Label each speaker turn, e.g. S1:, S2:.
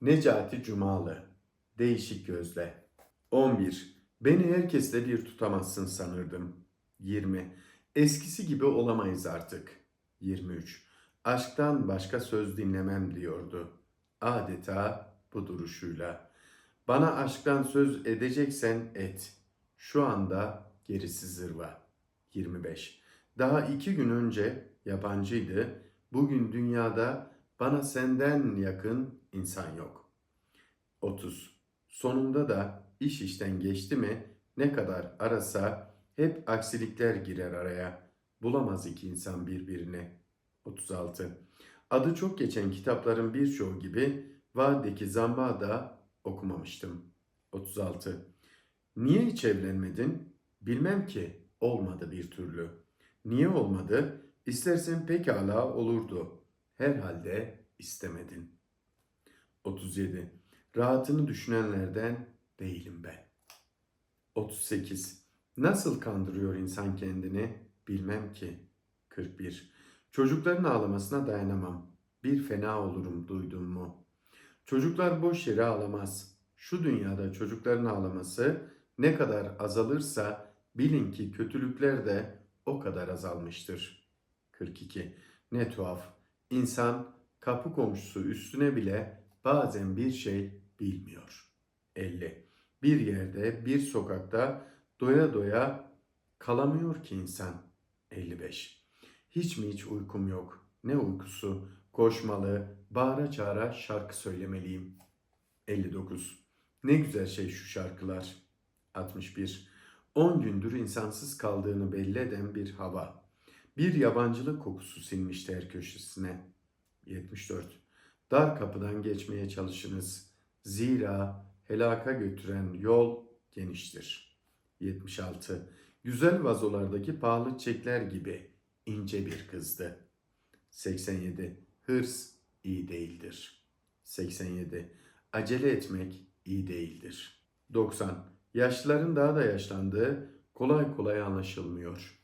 S1: Necati Cumalı Değişik Gözle 11. Beni herkesle bir tutamazsın sanırdım. 20. Eskisi gibi olamayız artık. 23. Aşktan başka söz dinlemem diyordu. Adeta bu duruşuyla. Bana aşktan söz edeceksen et. Şu anda gerisi zırva. 25. Daha iki gün önce yabancıydı. Bugün dünyada bana senden yakın insan yok. 30. Sonunda da iş işten geçti mi ne kadar arasa hep aksilikler girer araya. Bulamaz iki insan birbirini. 36. Adı çok geçen kitapların birçoğu gibi Vadideki Zamba da okumamıştım. 36. Niye hiç evlenmedin? Bilmem ki. Olmadı bir türlü. Niye olmadı? İstersen pekala olurdu. Herhalde istemedin. 37. Rahatını düşünenlerden değilim ben. 38. Nasıl kandırıyor insan kendini bilmem ki. 41. Çocukların ağlamasına dayanamam. Bir fena olurum duydun mu? Çocuklar boş yere ağlamaz. Şu dünyada çocukların ağlaması ne kadar azalırsa bilin ki kötülükler de o kadar azalmıştır. 42. Ne tuhaf. İnsan kapı komşusu üstüne bile bazen bir şey bilmiyor. 50. Bir yerde, bir sokakta doya doya kalamıyor ki insan. 55. Hiç mi hiç uykum yok? Ne uykusu? Koşmalı, bağıra çağıra şarkı söylemeliyim. 59. Ne güzel şey şu şarkılar. 61. 10 gündür insansız kaldığını belli eden bir hava. Bir yabancılık kokusu sinmişti her köşesine. 74. Dar kapıdan geçmeye çalışınız. Zira helaka götüren yol geniştir. 76. Güzel vazolardaki pahalı çiçekler gibi ince bir kızdı. 87. Hırs iyi değildir. 87. Acele etmek iyi değildir. 90. Yaşlıların daha da yaşlandığı kolay kolay anlaşılmıyor.